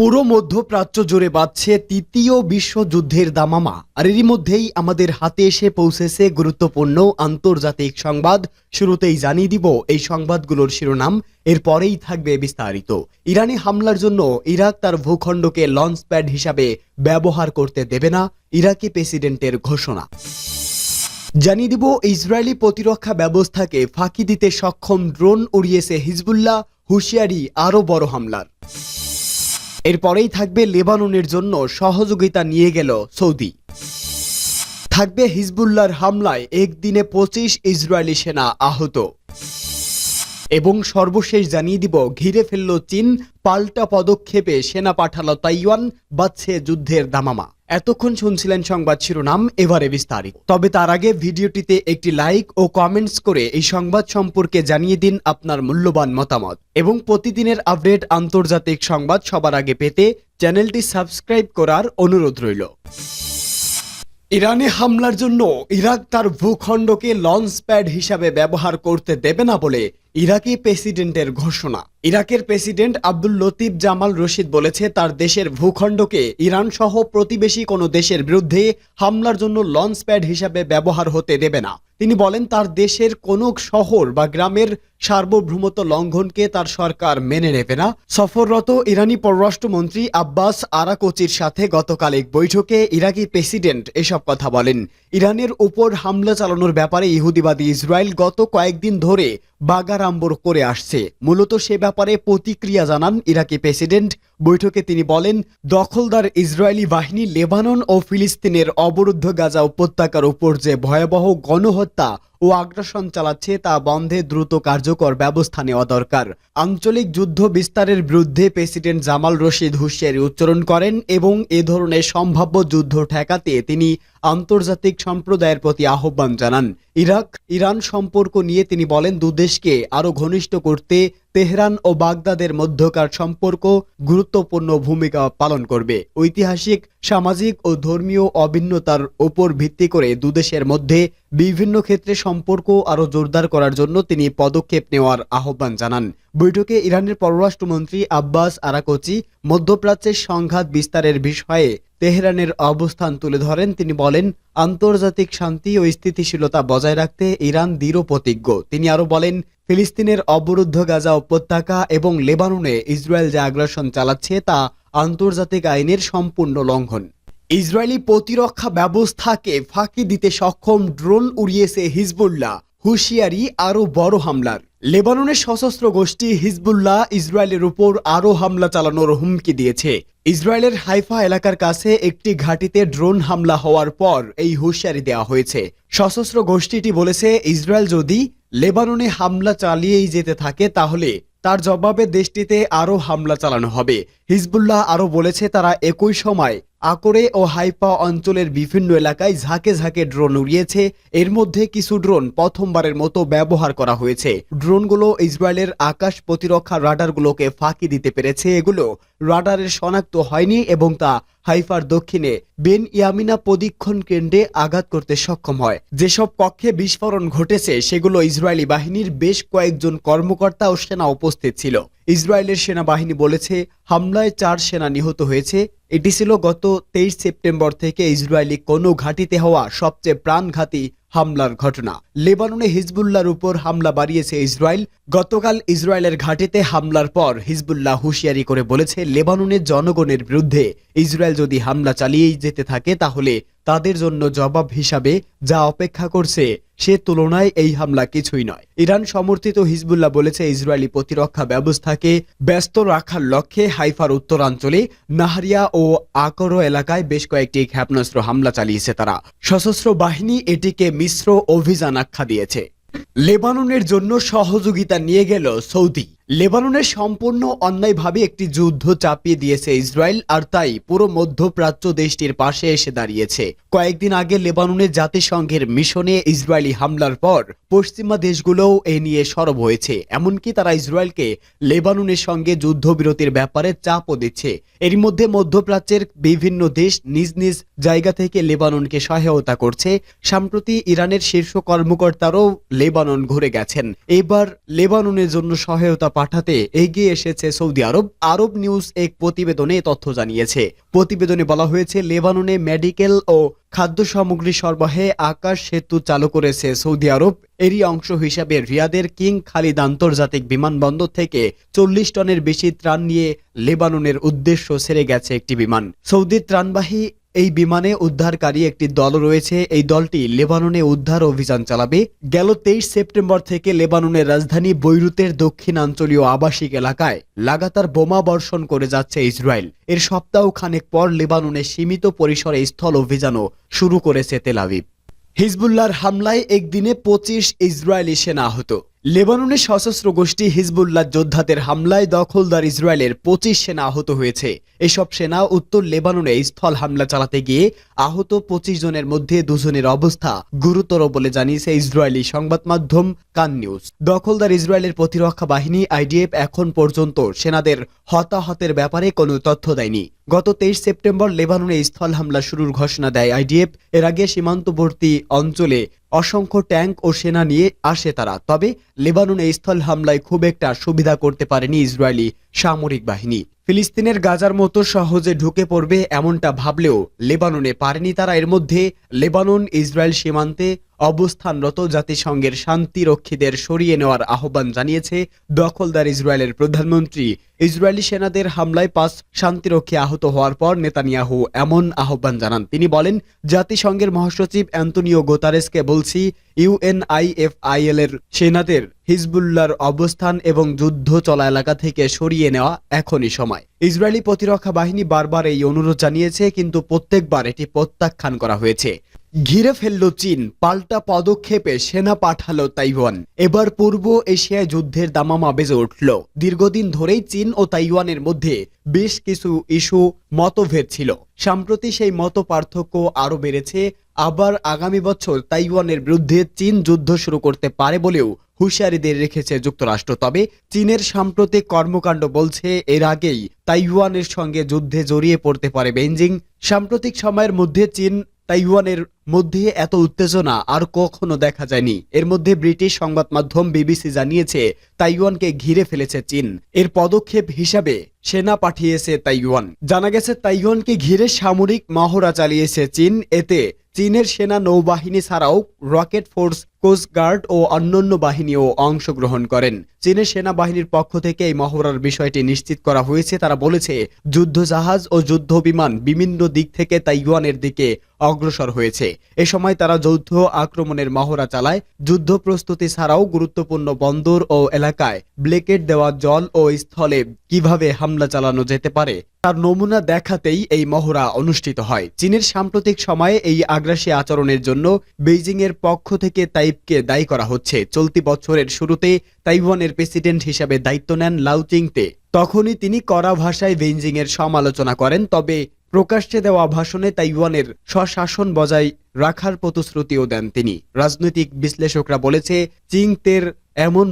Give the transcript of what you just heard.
পুরো মধ্যপ্রাচ্য জুড়ে বাজছে তৃতীয় বিশ্বযুদ্ধের দামামা। আর এরই মধ্যেই আমাদের হাতে এসে পৌঁছেছে গুরুত্বপূর্ণ আন্তর্জাতিক সংবাদ। শুরুতেই জানিয়ে দিব এই সংবাদগুলোর শিরোনাম, এরপরেই থাকবে বিস্তারিত। ইরানি হামলার জন্য ইরাক তার ভূখণ্ডকে লঞ্চ প্যাড হিসাবে ব্যবহার করতে দেবে না, ইরাকি প্রেসিডেন্টের ঘোষণা। জানিয়ে দিব ইসরায়েলি প্রতিরক্ষা ব্যবস্থাকে ফাঁকি দিতে সক্ষম ড্রোন উড়িয়েছে হিজবুল্লাহ, হুঁশিয়ারি আরও বড় হামলার। এরপরেই থাকবে লেবাননের জন্য সহযোগিতা নিয়ে গেল সৌদি। থাকবে হিজবুল্লার হামলায় একদিনে পঁচিশ ইসরায়েলি সেনা আহত। এবং সর্বশেষ জানিয়ে দিব, ঘিরে ফেলল চীন, পাল্টা পদক্ষেপে সেনা পাঠালো তাইওয়ান, বাচ্ছে যুদ্ধের দামামা। এতক্ষণ শুনছিলেন সংবাদ শিরোনাম, এবারে বিস্তারিত। তবে তার আগে ভিডিওটিতে একটি লাইক ও কমেন্টস করে এই সংবাদ সম্পর্কে জানিয়ে দিন আপনার মূল্যবান মতামত। এবং প্রতিদিনের আপডেট আন্তর্জাতিক সংবাদ সবার আগে পেতে চ্যানেলটি সাবস্ক্রাইব করার অনুরোধ রইল। ইরানে হামলার জন্য ইরাক তার ভূখণ্ডকে লঞ্চ প্যাড হিসাবে ব্যবহার করতে দেবে না বলে ইরাকি প্রেসিডেন্টের ঘোষণা। ইরাকের president Abdul Latif Jamal Rashid বলেছে, তার দেশের ভূখণ্ডকে ইরান সহ প্রতিবেশী কোনো দেশের বিরুদ্ধে হামলার জন্য লঞ্চ প্যাড হিসাবে ব্যবহার হতে দেবে না। তিনি বলেন, তার দেশের কোনো শহর বা গ্রামের সার্বভৌমত্ব লঙ্ঘনকে তার সরকার মেনে নেবে না। সফররত ইরানি পররাষ্ট্রমন্ত্রী আব্বাস আরাকোচির সাথে গতকাল এক বৈঠকে ইরাকি প্রেসিডেন্ট এসব কথা বলেন। ইরানের উপর হামলা চালানোর ব্যাপারে ইহুদিবাদী ইসরায়েল গত কয়েকদিন ধরে বাগাড়ম্বর করে আসছে। মূলত সে ব্যাপারে প্রতিক্রিয়া জানান ইরাকি প্রেসিডেন্ট বৈঠকে তিনি বলেন, দখলদার ইসরায়েলি বাহিনী লেবানন ও ফিলিস্তিনের অবরুদ্ধ গাজা উপত্যকার উপর যে ভয়াবহ গণহত্যা ও আগ্রাসন চালাচ্ছে তা বন্ধে দ্রুত কার্যকর ব্যবস্থা নেওয়া দরকার। আঞ্চলিক যুদ্ধ বিস্তারের বিরুদ্ধে প্রেসিডেন্ট জামাল রশিদ হুঁশিয়ারি উচ্চারণ করেন এবং এ ধরনের সম্ভাব্য যুদ্ধ ঠেকাতে তিনি আন্তর্জাতিক সম্প্রদায়ের প্রতি আহ্বান জানান। ইরাক, ইরান সম্পর্ক নিয়ে তিনি বলেন দুদেশকে আরও ঘনিষ্ঠ করতে তেহরান ও বাগদাদের মধ্যকার সম্পর্ক গুরুত্বপূর্ণ ভূমিকা পালন করবে। ঐতিহাসিক সামাজিক ও ধর্মীয় অভিন্নতার উপর ভিত্তি করে দুদেশের মধ্যে বিভিন্ন ক্ষেত্রে সম্পর্ক আরও জোরদার করার জন্য তিনি পদক্ষেপ নেওয়ার আহ্বান জানান। বৈঠকে ইরানের পররাষ্ট্রমন্ত্রী আব্বাস আরাকোচি মধ্যপ্রাচ্যের সংঘাত বিস্তারের বিষয়ে তেহরানের অবস্থান তুলে ধরেন। তিনি বলেন, আন্তর্জাতিক শান্তি ও স্থিতিশীলতা বজায় রাখতে ইরান দৃঢ় প্রতিজ্ঞ। তিনি আরও বলেন, ফিলিস্তিনের অবরুদ্ধ গাজা উপত্যকা এবং লেবাননে ইসরায়েল যে আগ্রাসন চালাচ্ছে তা আন্তর্জাতিক আইনের সম্পূর্ণ লঙ্ঘন। ইসরায়েলি প্রতিরক্ষা ব্যবস্থাকে ফাঁকি দিতে সক্ষম ড্রোন উড়িয়েছে হিজবুল্লাহ, হুঁশিয়ারি আরও বড় হামলার। লেবাননের সশস্ত্র গোষ্ঠী হিজবুল্লাহ ইসরায়েলের উপর আরও হামলা চালানোর হুমকি দিয়েছে। ইসরায়েলের হাইফা এলাকার কাছে একটি ঘাঁটিতে ড্রোন হামলা হওয়ার পর এই হুঁশিয়ারি দেওয়া হয়েছে। সশস্ত্র গোষ্ঠীটি বলেছে, ইসরায়েল যদি লেবাননে হামলা চালিয়েই যেতে থাকে, তাহলে তার জবাবে দেশটিতে আরও হামলা চালানো হবে। হিজবুল্লাহ আরও বলেছে, তারা একই সময় আকরে ও হাইপা অঞ্চলের বিভিন্ন এলাকায় ঝাঁকে ঝাঁকে ড্রোন উড়িয়েছে। এর মধ্যে কিছু ড্রোন প্রথমবারের মতো ব্যবহার করা হয়েছে। ড্রোনগুলো ইসরায়েলের আকাশ প্রতিরক্ষা রাডারগুলোকে ফাঁকি দিতে পেরেছে। এগুলো রাডারের শনাক্ত হয়নি এবং তা হাইফার দক্ষিণে বেন ইয়ামিনা প্রদীক্ষণ কেন্দ্রে আঘাত করতে সক্ষম হয়। যেসব কক্ষে বিস্ফোরণ ঘটেছে, সেগুলো ইসরায়েলি বাহিনীর বেশ কয়েকজন কর্মকর্তা ও সেনা উপস্থিত ছিল। ইসরায়েলের সেনাবাহিনী বলেছে, হামলায় চার সেনা নিহত হয়েছে। এটি ছিল গত তেইশ সেপ্টেম্বর থেকে ইসরায়েলি কোনো ঘাঁটিতে হওয়া সবচেয়ে প্রাণঘাতী হামলার ঘটনা। লেবাননে হিজবুল্লার উপর হামলা বাড়িয়েছে ইসরায়েল। গতকাল ইসরায়েলের ঘাটিতে হামলার পর হিজবুল্লাহ হুঁশিয়ারি করে বলেছে, লেবাননের জনগণের বিরুদ্ধে ইসরায়েল যদি হামলা চালিয়েই যেতে থাকে, তাহলে তাদের জন্য জবাব হিসাবে যা অপেক্ষা করছে, সে তুলনায় এই হামলা কিছুই নয়। ইরান সমর্থিত হিজবুল্লাহ বলেছে, ইসরায়েলি প্রতিরক্ষা ব্যবস্থাকে ব্যস্ত রাখার লক্ষ্যে হাইফার উত্তরাঞ্চলে নাহারিয়া ও আকরো এলাকায় বেশ কয়েকটি ক্ষেপণাস্ত্র হামলা চালিয়েছে তারা। সশস্ত্র বাহিনী এটিকে মিশ্র অভিযান আখ্যা দিয়েছে। লেবাননের জন্য সহযোগিতা নিয়ে গেল সৌদি। লেবাননের সম্পূর্ণ অন্যায়ভাবে একটি যুদ্ধ চাপিয়ে দিয়েছে ইসরায়েল আর তাই পুরো মধ্যপ্রাচ্য দেশটির পাশে এসে দাঁড়িয়েছে। কয়েকদিন আগে লেবাননের জাতিসংঘের মিশনে ইসরায়েলি হামলার পর পশ্চিমা দেশগুলোও এ নিয়ে সরব হয়েছে। এমনকি তারা ইসরায়েলকে লেবাননের সঙ্গে যুদ্ধবিরতির ব্যাপারে চাপও দিচ্ছে। এর মধ্যে মধ্যপ্রাচ্যের বিভিন্ন দেশ নিজ নিজ জায়গা থেকে লেবাননকে সহায়তা করছে। সম্প্রতি ইরানের শীর্ষ কর্মকর্তারাও লেবানন ঘুরে গেছেন। এবার লেবাননের জন্য সহায়তা পাঠাতে এগিয়ে এসেছে সৌদি আরব। আরব নিউজ এক প্রতিবেদনে তথ্য জানিয়েছে। প্রতিবেদনে বলা হয়েছে, লেবাননে মেডিকেল ও খাদ্য সামগ্রী সরবরাহে আকাশ সেতু চালু করেছে সৌদি আরব। এরই অংশ হিসাবে রিয়াদের কিং খালিদ আন্তর্জাতিক বিমানবন্দর থেকে চল্লিশ টনের বেশি ত্রাণ নিয়ে লেবাননের উদ্দেশ্য সেরে গেছে একটি বিমান। সৌদির ত্রাণবাহী এই বিমানে উদ্ধারকারী একটি দল রয়েছে। এই দলটি লেবাননে উদ্ধার অভিযান চালাবে। গেল তেইশ সেপ্টেম্বর থেকে লেবাননের রাজধানী বৈরুতের দক্ষিণাঞ্চলীয় আবাসিক এলাকায় লাগাতার বোমা বর্ষণ করে যাচ্ছে ইসরায়েল। এর সপ্তাহ খানেক পর লেবাননে সীমিত পরিসরে স্থল অভিযানও শুরু করেছে তেলাভিভ হিজবুল্লাহর হামলায় একদিনে পঁচিশ ইসরায়েলি সেনা আহত। লেবাননের সশস্ত্র গোষ্ঠী হিজবুল্লাহ যোদ্ধাদের হামলায় দখলদার ইসরায়েলের পঁচিশ সেনা আহত হয়েছে। এসব সেনা উত্তর লেবাননে স্থল হামলা চালাতে গিয়ে আহত পঁচিশ জনের মধ্যে দুজনের অবস্থা গুরুতর বলে জানিয়েছে ইসরায়েলি সংবাদ মাধ্যম কান নিউজ। দখলদার ইসরায়েলের প্রতিরক্ষা বাহিনী আইডিএফ এখন পর্যন্ত সেনাদের হতাহতের ব্যাপারে কোনো তথ্য দেয়নি। গত তেইশ সেপ্টেম্বর লেবাননে স্থল হামলা শুরুর ঘোষণা দেয় আইডিএফ। এর আগে সীমান্তবর্তী অঞ্চলে অসংখ্য ট্যাঙ্ক ও সেনা নিয়ে আসে তারা। তবে লেবাননে স্থল হামলায় খুব একটা সুবিধা করতে পারেনি ইসরায়েলি সামরিক বাহিনী। ফিলিস্তিনের গাজার মতো সহজে ঢুকে পড়বে এমনটা ভাবলেও লেবাননে পারেনি তারা। এর মধ্যে লেবানন, ইসরায়েল সীমান্তে অবস্থানরত জাতিসংঘের শান্তিরক্ষীদের সরিয়ে নেওয়ার আহ্বান জানিয়েছে দখলদার ইসরায়েলের প্রধানমন্ত্রী। ইসরায়েলি সেনাদের হামলায় পাঁচ শান্তিরক্ষী আহত হওয়ার পর নেতানিয়াহু এমন আহ্বান জানান। তিনি বলেন, জাতিসংঘের মহাসচিব অ্যান্তনিও গোতারেসকে বলছি ইউএনআইএফআইএল এর সেনাদের হিজবুল্লার অবস্থান এবং যুদ্ধ চলা এলাকা থেকে সরিয়ে নেওয়া এখনই সময়। ইসরায়েলি প্রতিরক্ষা বাহিনী বারবার এই অনুরোধ জানিয়েছে, কিন্তু প্রত্যেকবার এটি প্রত্যাখ্যান করা হয়েছে। ঘিরে ফেলল চীন, পাল্টা পদক্ষেপে সেনা পাঠালো তাইওয়ান। এবার পূর্ব এশিয়ায় যুদ্ধের দামামা বেজে উঠল। দীর্ঘদিন ধরেই চীন ও তাইওয়ানের মধ্যে বেশ কিছু ইস্যু মতভেদ ছিল। সম্প্রতি সেই মত পার্থক্য আরও বেড়েছে। আবার আগামী বছর তাইওয়ানের বিরুদ্ধে চীন যুদ্ধ শুরু করতে পারে বলেও হুঁশিয়ারিদের রেখেছে যুক্তরাষ্ট্র। তবে চীনের সাম্প্রতিক কর্মকাণ্ড বলছে, এর আগেই তাইওয়ানের সঙ্গে যুদ্ধে জড়িয়ে পড়তে পারে বেইজিং। সাম্প্রতিক সময়ের মধ্যে চীন তাইওয়ানের মধ্যে এত উত্তেজনা আর কখনো দেখা যায়নি। এর মধ্যে ব্রিটিশ সংবাদ মাধ্যম বিবিসি জানিয়েছে, তাইওয়ানকে ঘিরে ফেলেছে চীন। এর পদক্ষেপ হিসাবে সেনা পাঠিয়েছে তাইওয়ান। জানা গেছে, তাইওয়ানকে ঘিরে সামরিক মহড়া চালিয়েছে চীন। এতে চীনের সেনা নৌবাহিনী ছাড়াও রকেট ফোর্স কোস্টগার্ড ও অন্যান্য বাহিনীও অংশগ্রহণ করেন। চীনের সেনাবাহিনীর পক্ষ থেকে এই মহড়ার বিষয়টি নিশ্চিত করা হয়েছে। তারা বলেছে, যুদ্ধজাহাজ ও যুদ্ধ বিমান বিভিন্ন দিক থেকে তাইওয়ানের দিকে অগ্রসর হয়েছে। এ সময় তারা যৌথ আক্রমণের মহড়া চালায়, যুদ্ধ প্রস্তুতি ছাড়াও গুরুত্বপূর্ণ বন্দর ও এলাকায় ব্লেকেট দেওয়া জল ও স্থলে কীভাবে হামলা চালানো যেতে পারে, তার নমুনা দেখাতেই এই মহড়া অনুষ্ঠিত হয়। চীনের সাম্প্রতিক সময়ে এই আগ্রাসী আচরণের জন্য বেইজিং এর পক্ষ থেকে তাইপকে দায়ী করা হচ্ছে। চলতি বছরের শুরুতে তাইওয়ানের প্রেসিডেন্ট হিসাবে দায়িত্ব নেন লাউচিংতে তখনই তিনি কড়া ভাষায় বেইজিং এর সমালোচনা করেন, তবে প্রকাশ্যে দেওয়া ভাষণে তাইওয়ানের স্বশাসন বজায় রাখার প্রতিশ্রুতিও দেন তিনি। রাজনৈতিক বিশ্লেষকরা বলেছে, চিংতের এমন